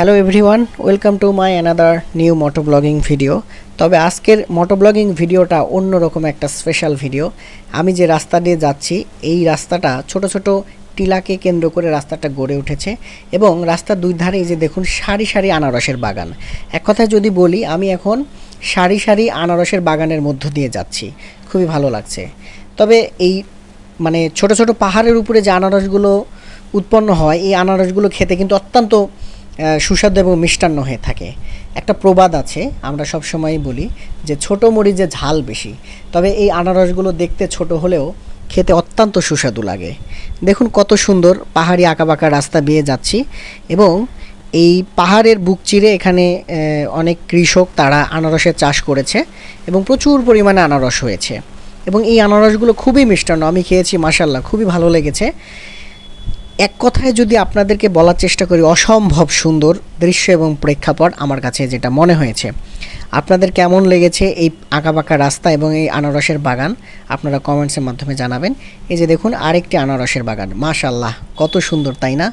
Hello everyone welcome to my another new moto blogging video তবে আজকের মোটো blogging ভিডিওটা অন্যরকম একটা স্পেশাল ভিডিও আমি যে রাস্তা দিয়ে যাচ্ছি, এই রাস্তাটা ছোট ছোট টিলাকে কেন্দ্র করে রাস্তাটা গড়ে উঠেছে এবং রাস্তার দুই ধারে যে দেখুন সারি সারি আনারসের বাগান। এক কথায় যদি বলি, আমি এখন সারি সারি আনারসের বাগানের মধ্য দিয়ে যাচ্ছি। খুবই ভালো লাগছে। তবে এই মানে ছোট ছোট পাহাড়ের উপরে যে আনারসগুলো উৎপন্ন হয়, এই আনারসগুলো খেতে কিন্তু অত্যন্ত সুস্বাদু এবং মিষ্টান্ন হয়ে থাকে। একটা প্রবাদ আছে, আমরা সব সময়ই বলি যে ছোট মরিচে ঝাল বেশি, তবে এই আনারসগুলো দেখতে ছোট হলেও খেতে অত্যন্ত সুস্বাদু লাগে। দেখুন কত সুন্দর পাহাড়ি আঁকাবাঁকা রাস্তা বেয়ে যাচ্ছি এবং এই পাহাড়ের বুক চিরে এখানে অনেক কৃষক তারা আনারসের চাষ করেছে এবং প্রচুর পরিমাণে আনারস হয়েছে। এবং এই আনারসগুলো খুবই মিষ্টান্ন, আমি খেয়েছি মাসাল্লাহ খুবই ভালো লেগেছে। এক কথায় যদি আপনাদেরকে বলার চেষ্টা করি, অসম্ভব সুন্দর দৃশ্য এবং প্রেক্ষাপট আমার কাছে যেটা মনে হয়েছে। আপনাদের কেমন লেগেছে এই আঁকাবাঁকা রাস্তা এবং এই আনারসের বাগান? আপনারা কমেন্টসের মাধ্যমে জানাবেন। এই যে দেখুন, আরেকটি আনারসের বাগান। মাশাল্লাহ কত সুন্দর, তাই না?